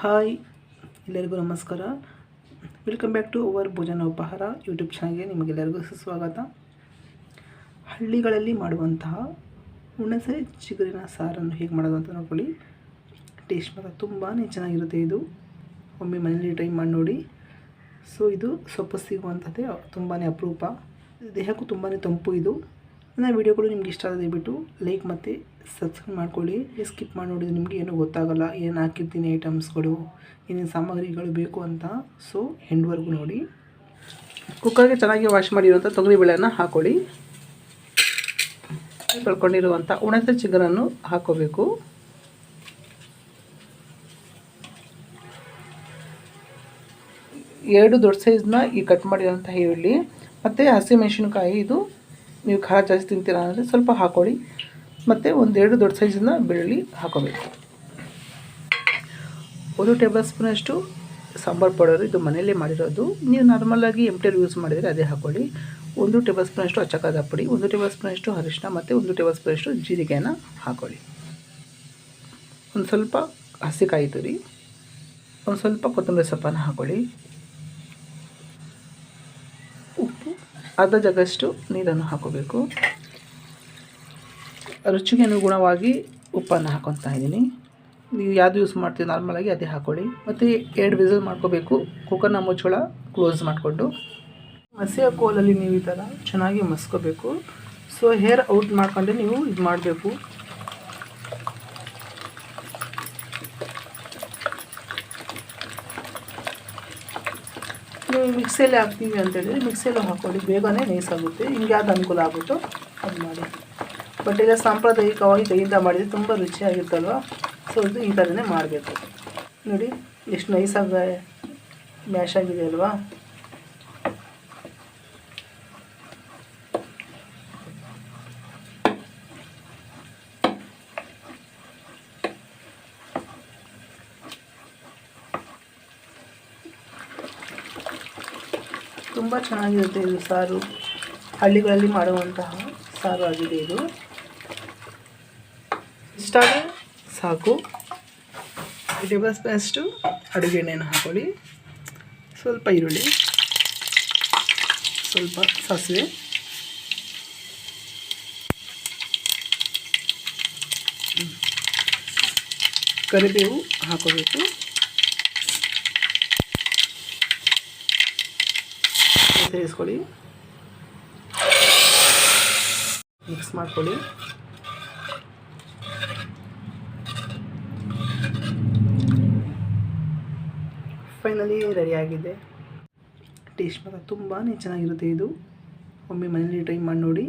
Hi, ಎಲ್ಲರಿಗೂ ನಮಸ್ಕಾರ. Welcome back to our ಭೋಜನ ಉಪಹಾರ ಯೂಟ್ಯೂಬ್ ಚಾನಲ್ಗೆ ನಿಮಗೆಲ್ಲರಿಗೂ ಸುಸ್ವಾಗತ. ಹಳ್ಳಿಗಳಲ್ಲಿ ಮಾಡುವಂತಹ ಹುಣಸೆ ಚಿಗುರಿನ ಸಾರನ್ನು ಹೇಗೆ ಮಾಡೋದು ಅಂತ ನೋಡ್ಕೊಳ್ಳಿ. ಟೇಸ್ಟ್ ಮಾತ್ರ ತುಂಬಾ ಚೆನ್ನಾಗಿರುತ್ತೆ ಇದು. ಒಮ್ಮೆ ಮನೇಲಿ ಟ್ರೈ ಮಾಡಿ ನೋಡಿ. ಸೊ ಇದು ಸೊಪ್ಪು ಸಿಗುವಂಥದ್ದೇ ತುಂಬಾ ಅಪರೂಪ. ದೇಹಕ್ಕೂ ತುಂಬಾ ತಂಪು ಇದು. ನನ್ನ ವೀಡಿಯೋಗಳು ನಿಮ್ಗೆ ಇಷ್ಟ ಆದ ದಯವಿಟ್ಟು ಲೈಕ್ ಮತ್ತು ಸಬ್ಸ್ಕ್ರೈಬ್ ಮಾಡ್ಕೊಳ್ಳಿ. ಸ್ಕಿಪ್ ಮಾಡಿ ನೋಡಿದ್ರೆ ನಿಮಗೆ ಏನೂ ಗೊತ್ತಾಗಲ್ಲ, ಏನು ಹಾಕಿರ್ತೀನಿ ಐಟಮ್ಸ್ಗಳು, ಏನೇನು ಸಾಮಗ್ರಿಗಳು ಬೇಕು ಅಂತ. ಸೊ ಹೆಂಡ್ವರೆಗೂ ನೋಡಿ. ಕುಕ್ಕರ್ಗೆ ಚೆನ್ನಾಗಿ ವಾಶ್ ಮಾಡಿರುವಂಥ ತೊಗರಿಬೇಳೆಯನ್ನು ಹಾಕ್ಕೊಳ್ಳಿ ಕಳ್ಕೊಂಡಿರುವಂಥ ಉಣದ ಚಿಗರನ್ನು ಹಾಕೋಬೇಕು. ಎರಡು ದೊಡ್ಡ ಸೈಜ್ನ ಈ ಕಟ್ ಮಾಡಿರೋಂಥ ಈರುಳ್ಳಿ, ಮತ್ತು ಹಸಿಮೆಣಸಿನ್ಕಾಯಿ ಇದು ನೀವು ಖಾರ ಜಾಸ್ತಿ ತಿಂತೀರಾ ಅಂದರೆ ಸ್ವಲ್ಪ ಹಾಕೊಳ್ಳಿ. ಮತ್ತು ಒಂದೆರಡು ದೊಡ್ಡ ಸೈಜನ್ನು ಬೆಳ್ಳುಳ್ಳಿ ಹಾಕೋಬೇಕು. ಒಂದು ಟೇಬಲ್ ಸ್ಪೂನಷ್ಟು ಸಾಂಬಾರು ಪೌಡರ್ ಇದು ಮನೆಯಲ್ಲೇ ಮಾಡಿರೋದು. ನೀವು ನಾರ್ಮಲಾಗಿ ಎಂಟೇರ್ ಯೂಸ್ ಮಾಡಿದರೆ ಅದೇ ಹಾಕ್ಕೊಳ್ಳಿ ಒಂದು ಟೇಬಲ್ ಸ್ಪೂನಷ್ಟು ಅಚ್ಚಕಾದ ಪುಡಿ, ಒಂದು ಟೇಬಲ್ ಸ್ಪೂನಷ್ಟು ಅರಿಶಿನ ಮತ್ತು ಒಂದು ಟೇಬಲ್ ಸ್ಪೂನಷ್ಟು ಜೀರಿಗೆನ ಹಾಕೊಳ್ಳಿ. ಒಂದು ಸ್ವಲ್ಪ ಹಸಿಕಾಯಿ ತುರಿ, ಒಂದು ಸ್ವಲ್ಪ ಕೊತ್ತಂಬರಿ ಸೊಪ್ಪನ್ನು ಹಾಕ್ಕೊಳ್ಳಿ ಅರ್ಧ ಜಗಷ್ಟು ನೀರನ್ನು ಹಾಕೋಬೇಕು. ರುಚಿಗೆ ಅನುಗುಣವಾಗಿ ಉಪ್ಪನ್ನು ಹಾಕೊತಾ ಇದ್ದೀನಿ. ನೀವು ಯಾವುದು ಯೂಸ್ ಮಾಡ್ತೀವಿ ನಾರ್ಮಲಾಗಿ ಅದೇ ಹಾಕ್ಕೊಳ್ಳಿ ಮತ್ತು ಎರಡು ವಿಸಲ್ ಮಾಡ್ಕೋಬೇಕು. ಕುಕ್ಕರ್ನ ಮುಚ್ಚಳ ಕ್ಲೋಸ್ ಮಾಡಿಕೊಂಡು. ಮಸಿಯ ಕೋಲಲ್ಲಿ ನೀವು ಈ ಥರ ಚೆನ್ನಾಗಿ ಮಸ್ಕೋಬೇಕು. ಸೊ ಹೇರ್ ಔಟ್ ಮಾಡ್ಕೊಂಡೆ ನೀವು ಇದು ಮಾಡಬೇಕು ನೀವು ಮಿಕ್ಸಿಯಲ್ಲಿ ಹಾಕ್ತೀವಿ ಅಂತೇಳಿದ್ರೆ ಮಿಕ್ಸಿಯಲ್ಲೂ ಹಾಕ್ಕೊಳ್ಳಿ ಬೇಗನೆ ನೈಸಾಗುತ್ತೆ ಹಿಂಗೆ ಯಾವ್ದು ಅನುಕೂಲ ಆಗುತ್ತೋ ಅದು ಮಾಡಿ. ಬಟ್ ಈಗ ಸಾಂಪ್ರದಾಯಿಕವಾಗಿ ಕೈಯಿಂದ ಮಾಡಿದರೆ ತುಂಬ ರುಚಿಯಾಗಿರುತ್ತಲ್ವ? ಸೊ ಇದು ಈ ಥರನೇ ಮಾಡಬೇಕು. ನೋಡಿ, ಎಷ್ಟು ನೈಸಾಗಿ ಮ್ಯಾಶ್ ಆಗಿದೆ ಅಲ್ವಾ? ತುಂಬ ಚೆನ್ನಾಗಿರುತ್ತೆ ಇದು ಸಾರು. ಹಳ್ಳಿಗಳಲ್ಲಿ ಮಾಡುವಂತಹ ಸಾರು ಆಗಿದೆ ಇದು. ಇಷ್ಟ ಸಾಕು. ಟೇಬಲ್ ಸ್ಪೂನಷ್ಟು ಅಡುಗೆ ಎಣ್ಣೆಯನ್ನು ಹಾಕೊಳ್ಳಿ. ಸ್ವಲ್ಪ ಈರುಳ್ಳಿ. ಸ್ವಲ್ಪ ಸಾಸಿವೆ. ಕರಿಬೇವು ಹಾಕೋಬೇಕು. ಸೇರಿಸ್ಕೊಳ್ಳಿ ಮಿಕ್ಸ್ ಮಾಡ್ಕೊಳ್ಳಿ. ಫೈನಲಿ ರೆಡಿಯಾಗಿದೆ ಟೇಸ್ಟ್ ಮಾತ್ರ ತುಂಬಾ ಚೆನ್ನಾಗಿರುತ್ತೆ ಇದು. ಒಮ್ಮೆ ಮನೇಲಿ ಟ್ರೈ ಮಾಡಿ ನೋಡಿ.